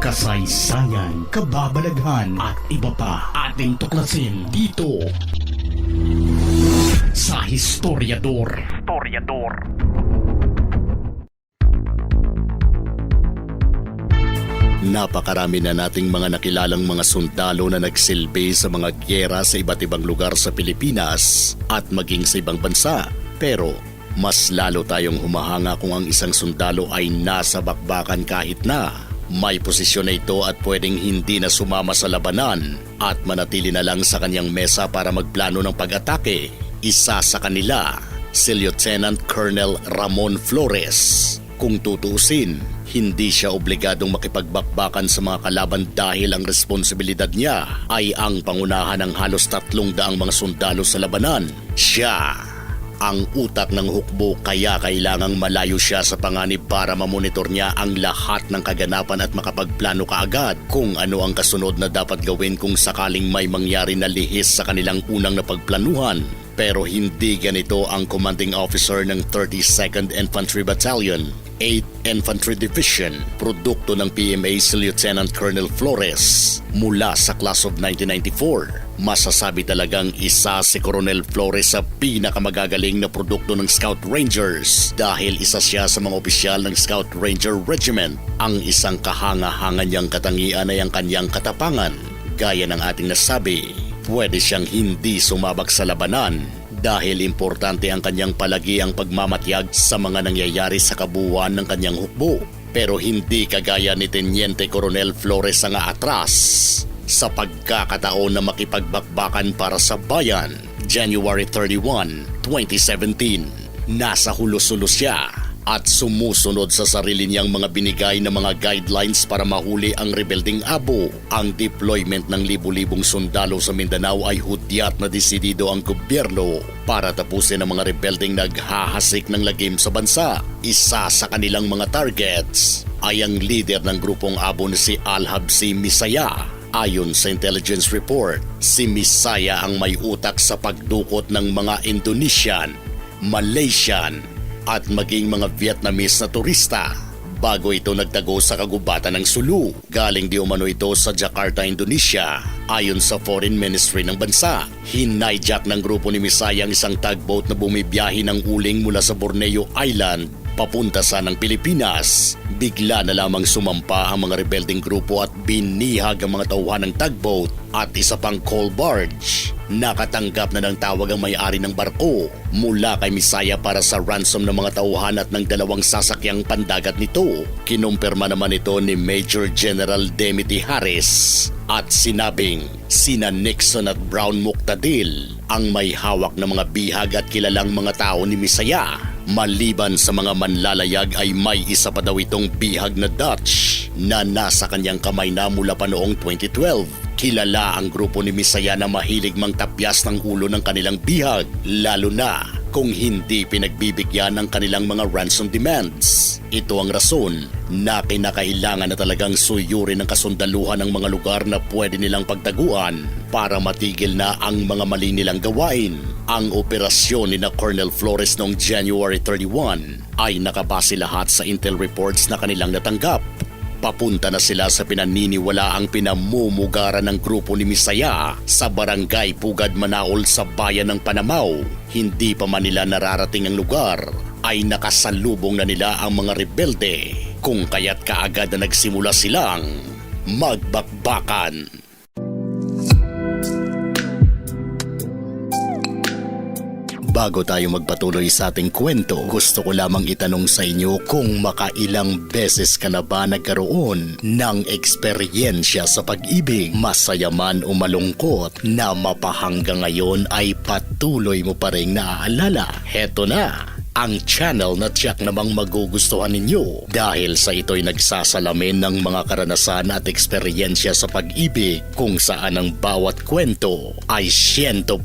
kasaysayan, kababalaghan at iba pa ating tuklasin dito sa Historiador. Historiador. Napakarami na nating mga nakilalang mga sundalo na nagsilbi sa mga gyera sa iba't ibang lugar sa Pilipinas at maging sa ibang bansa. Pero mas lalo tayong humahanga kung ang isang sundalo ay nasa bakbakan kahit na may posisyon na ito at pwedeng hindi na sumama sa labanan at manatili na lang sa kanyang mesa para magplano ng pag-atake. Isa sa kanila, si Lieutenant Colonel Ramon Flores. Kung tutuusin, hindi siya obligadong makipagbakbakan sa mga kalaban dahil ang responsibilidad niya ay ang pangunahan ng halos tatlong daang mga sundalo sa labanan. Siya ang utak ng hukbo kaya kailangang malayo siya sa panganib para mamonitor niya ang lahat ng kaganapan at makapagplano kaagad kung ano ang kasunod na dapat gawin kung sakaling may mangyari na lihis sa kanilang unang napagplanuhan. Pero hindi ganito ang commanding officer ng 32nd Infantry Battalion 8th Infantry Division, produkto ng PMA si Lieutenant Colonel Flores mula sa class of 1994. Masasabi talagang isa si Coronel Flores sa pinakamagagaling na produkto ng Scout Rangers dahil isa siya sa mga opisyal ng Scout Ranger Regiment. Ang isang kahanga-hanga niyang katangian ay ang kanyang katapangan. Gaya ng ating nasabi, pwede siyang hindi sumabak sa labanan dahil importante ang kanyang palagiang pagmamatyag sa mga nangyayari sa kabuuan ng kanyang hukbo. Pero hindi kagaya ni Teniente Coronel Flores ang atras sa pagkakataon na makipagbakbakan para sa bayan. January 31, 2017. Nasa hulos-hulos siya at sumusunod sa sarili niyang mga binigay na mga guidelines para mahuli ang rebelding abo. Ang deployment ng libu-libong sundalo sa Mindanao ay hudyat na desidido ang gobyerno para tapusin ang mga rebelding naghahasik ng lagim sa bansa. Isa sa kanilang mga targets ay ang leader ng grupong abo na si Alhabsi Misaya Ayon sa intelligence report, si Misaya ang may utak sa pagdukot ng mga Indonesian, Malaysian at maging mga Vietnamese na turista bago ito nagtago sa kagubatan ng Sulu. Galing di umano ito sa Jakarta, Indonesia. Ayon sa Foreign Ministry ng bansa, hinayjack ng grupo ni Misaya ang isang tugboat na bumibiyahe ng uling mula sa Borneo Island papunta sa ng Pilipinas. Bigla na lamang sumampa ang mga rebelding grupo at binihag ang mga tauhan ng tugboat at isa pang coal barge. Nakatanggap na ng tawag ang may-ari ng barko mula kay Misaya para sa ransom ng mga tauhan at ng dalawang sasakyang pandagat nito. Kinumpirma naman ito ni Major General Demity Harris at sinabing sina Nixon at Brown Muktadil ang may hawak ng mga bihag at kilalang mga tao ni Misaya. Maliban sa mga manlalayag ay may isa pa daw itong bihag na Dutch na nasa kanyang kamay na mula pa noong 2012. Kilala ang grupo ni Misaya na mahilig mang tapyas ng ulo ng kanilang bihag, lalo na kung hindi pinagbibigyan ng kanilang mga ransom demands. Ito ang rason na kinakailangan na talagang suyurin ng kasundaluhan ng mga lugar na pwede nilang pagtaguan para matigil na ang mga mali nilang gawain. Ang operasyon ni na Colonel Flores noong January 31 ay nakabase lahat sa intel reports na kanilang natanggap. Papunta na sila sa pinaniniwala ang pinamumugaran ng grupo ni Misaya sa barangay Pugad Manaol sa bayan ng Panamaw. Hindi pa man nila nararating ang lugar ay nakasalubong na nila ang mga rebelde kung kaya't kaagad na nagsimula silang magbakbakan. Bago tayo magpatuloy sa ating kwento, gusto ko lamang itanong sa inyo kung makailang beses ka na ba nagkaroon ng eksperyensya sa pag-ibig, masaya man o malungkot, na mapahanggang ngayon ay patuloy mo pa rin naaalala. Heto na, ang channel na tiyak namang magugustuhan ninyo dahil sa ito'y nagsasalamin ng mga karanasan at eksperyensya sa pag-ibig kung saan ang bawat kwento ay 100%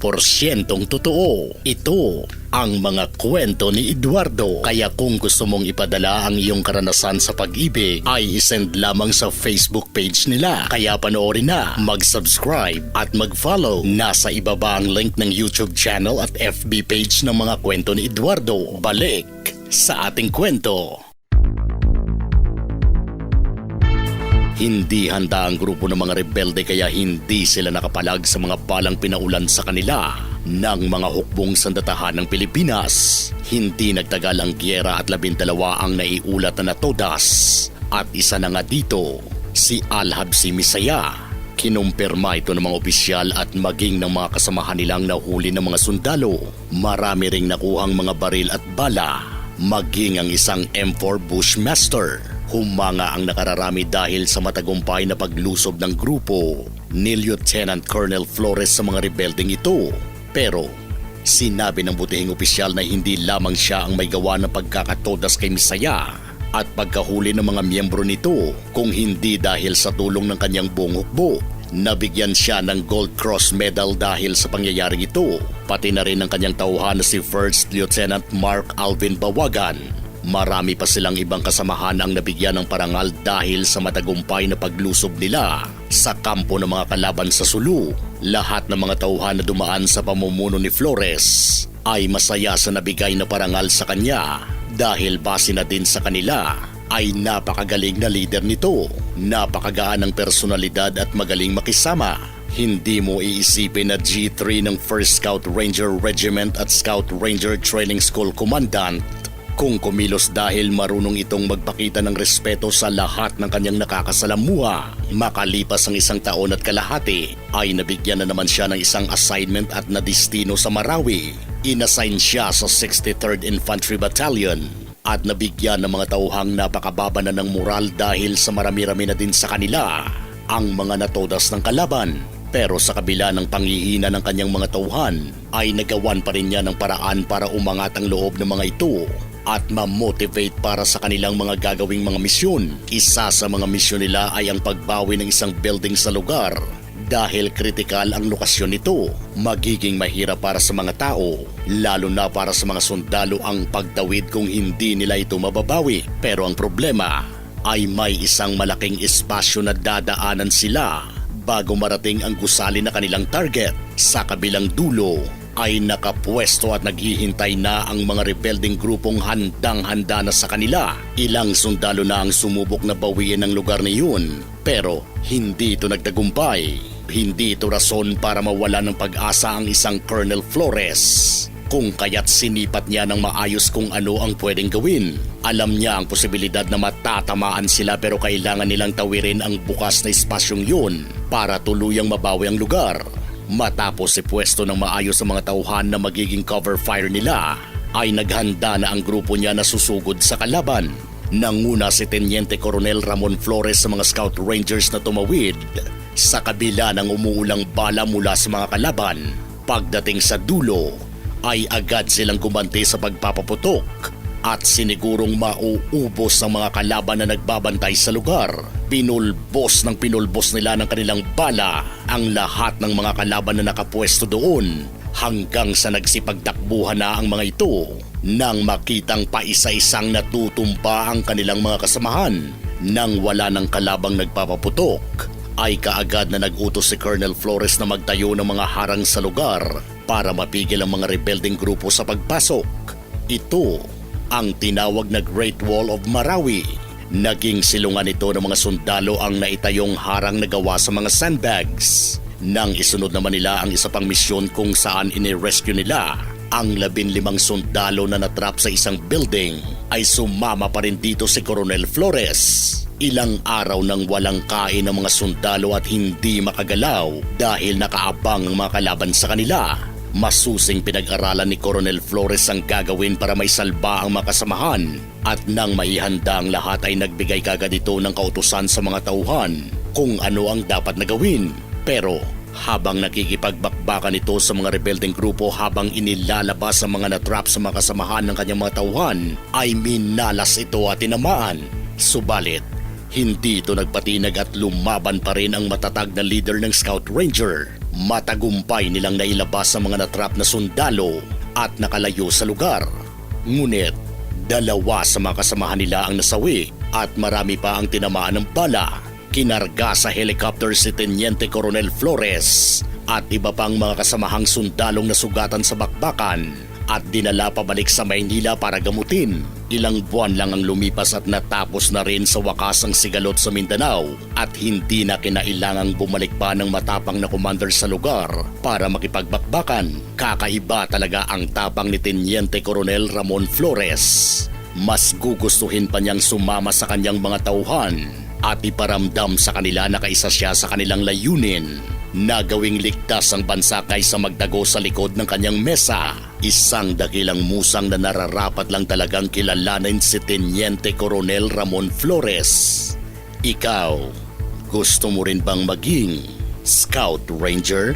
totoo. Ito ang mga kwento ni Eduardo. Kaya kung gusto mong ipadala ang iyong karanasan sa pag-ibig ay isend lamang sa Facebook page nila. Kaya panoorin na, mag-subscribe at mag-follow. Nasa ibaba ang link ng YouTube channel at FB page ng mga kwento ni Eduardo. Balik sa ating kwento. Hindi handa ang grupo ng mga rebelde kaya hindi sila nakapalag sa mga balang pinaulan sa kanila ng mga hukbong sandatahan ng Pilipinas. Hindi nagtagal ang gyera at labindalawa ang naiulat na natodas. At isa na nga dito, si Alhabsi Misaya. Kinumpirma ito ng mga opisyal at maging ng mga kasamahan nilang nahuli ng mga sundalo. Marami ring nakuhang mga baril at bala, maging ang isang M4 Bushmaster. Humanga ang nakararami dahil sa matagumpay na paglusob ng grupo ni Lieutenant Colonel Flores sa mga rebelding ito. Pero sinabi ng butihing opisyal na hindi lamang siya ang may gawa ng pagkakatodas kay Misaya at pagkahuli ng mga miyembro nito kung hindi dahil sa tulong ng kanyang buong hukbo. Nabigyan siya ng Gold Cross Medal dahil sa pangyayaring ito, pati na rin ang kanyang tauhan na si First Lieutenant Mark Alvin Bawagan. Marami pa silang ibang kasamahan ang nabigyan ng parangal dahil sa matagumpay na paglusob nila sa kampo ng mga kalaban sa Sulu. Lahat ng mga tauhan na dumaan sa pamumuno ni Flores ay masaya sa nabigay na parangal sa kanya dahil base na din sa kanila ay napakagaling na leader nito. Napakagaan ng personalidad at magaling makisama. Hindi mo iisipin na G3 ng 1st Scout Ranger Regiment at Scout Ranger Training School Commandant kung kumilos dahil marunong itong magpakita ng respeto sa lahat ng kanyang nakakasalamuha. Makalipas ang isang taon at kalahati ay nabigyan na naman siya ng isang assignment at nadistino sa Marawi. Inassign siya sa 63rd Infantry Battalion at nabigyan ng mga tauhang napakababa na ng moral dahil sa marami-rami na din sa kanila ang mga natodas ng kalaban. Pero sa kabila ng panghihina ng kanyang mga tauhan ay nagawan pa rin niya ng paraan para umangat ang loob ng mga ito at ma-motivate para sa kanilang mga gagawing mga misyon. Isa sa mga misyon nila ay ang pagbawi ng isang building sa lugar dahil kritikal ang lokasyon nito, magiging mahirap para sa mga tao, lalo na para sa mga sundalo ang pagtawid kung hindi nila ito mababawi. Pero ang problema ay may isang malaking espasyo na dadaanan sila bago marating ang gusali na kanilang target. Sa kabilang dulo ay nakapwesto at naghihintay na ang mga rebelding grupong handang-handa na sa kanila. Ilang sundalo na ang sumubok na bawiin ang lugar na yun, pero hindi ito nagtagumpay. Hindi ito rason para mawala ng pag-asa ang isang Colonel Flores. Kung kaya't sinipat niya ng maayos kung ano ang pwedeng gawin. Alam niya ang posibilidad na matatamaan sila pero kailangan nilang tawirin ang bukas na espasyong yun para tuluyang mabawi ang lugar. Matapos si pwesto ng maayos sa mga tauhan na magiging cover fire nila, ay naghanda na ang grupo niya na susugod sa kalaban. Nanguna si Teniente Coronel Ramon Flores sa mga Scout Rangers na tumawid sa kabila ng umuulang bala mula sa mga kalaban. Pagdating sa dulo, ay agad silang gumanti sa pagpapaputok at sinigurong mauubos ang mga kalaban na nagbabantay sa lugar. Pinulbos ng pinulbos nila ng kanilang bala ang lahat ng mga kalaban na nakapwesto doon hanggang sa nagsipagtakbuhan na ang mga ito nang makitang paisa-isang natutumba ang kanilang mga kasamahan nang wala ng kalabang nagpapaputok ay kaagad na nag-utos si Colonel Flores na magtayo ng mga harang sa lugar para mapigil ang mga rebelding grupo sa pagpasok. Ito ang tinawag na Great Wall of Marawi. Naging silungan ito ng mga sundalo ang naitayong harang na gawa sa mga sandbags. Nang isunod naman nila ang isa pang misyon kung saan inirescue nila ang labinlimang sundalo na natrap sa isang building ay sumama pa rin dito si Coronel Flores. Ilang araw nang walang kain ng mga sundalo at hindi makagalaw dahil nakaabang ang mga kalaban sa kanila. Masusing pinag-aralan ni Coronel Flores ang gagawin para may salba ang mga kasamahan at nang maihanda ang lahat ay nagbigay kagad ito ng kautusan sa mga tauhan kung ano ang dapat na gawin. Pero habang nakikipagbakbakan ito sa mga rebelding grupo habang inilalabas ang mga natrap sa mga kasamahan ng kanyang mga tauhan ay minalas ito at tinamaan. Subalit, hindi ito nagpatinag at lumaban pa rin ang matatag na leader ng Scout Ranger. Matagumpay nilang nailabas ang mga natrap na sundalo at nakalayo sa lugar. Ngunit, dalawa sa mga kasamahan nila ang nasawi at marami pa ang tinamaan ng bala. Kinarga sa helicopter si Teniente Coronel Flores at iba pang mga kasamahang sundalong nasugatan sa bakbakan at dinala pabalik sa Maynila para gamutin. Ilang buwan lang ang lumipas at natapos na rin sa wakas ang sigalot sa Mindanao at hindi na kinailangang bumalik pa ng matapang na commander sa lugar para makipagbakbakan. Kakaiba talaga ang tapang ni Teniente Coronel Ramon Flores. Mas gugustuhin pa niyang sumama sa kanyang mga tauhan at iparamdam sa kanila na kaisa siya sa kanilang layunin na gawing ligtas ang bansa kaysa magdago sa likod ng kanyang mesa. Isang dakilang musang na nararapat lang talagang kilalanin si Teniente Coronel Ramon Flores. Ikaw, gusto mo rin bang maging Scout Ranger?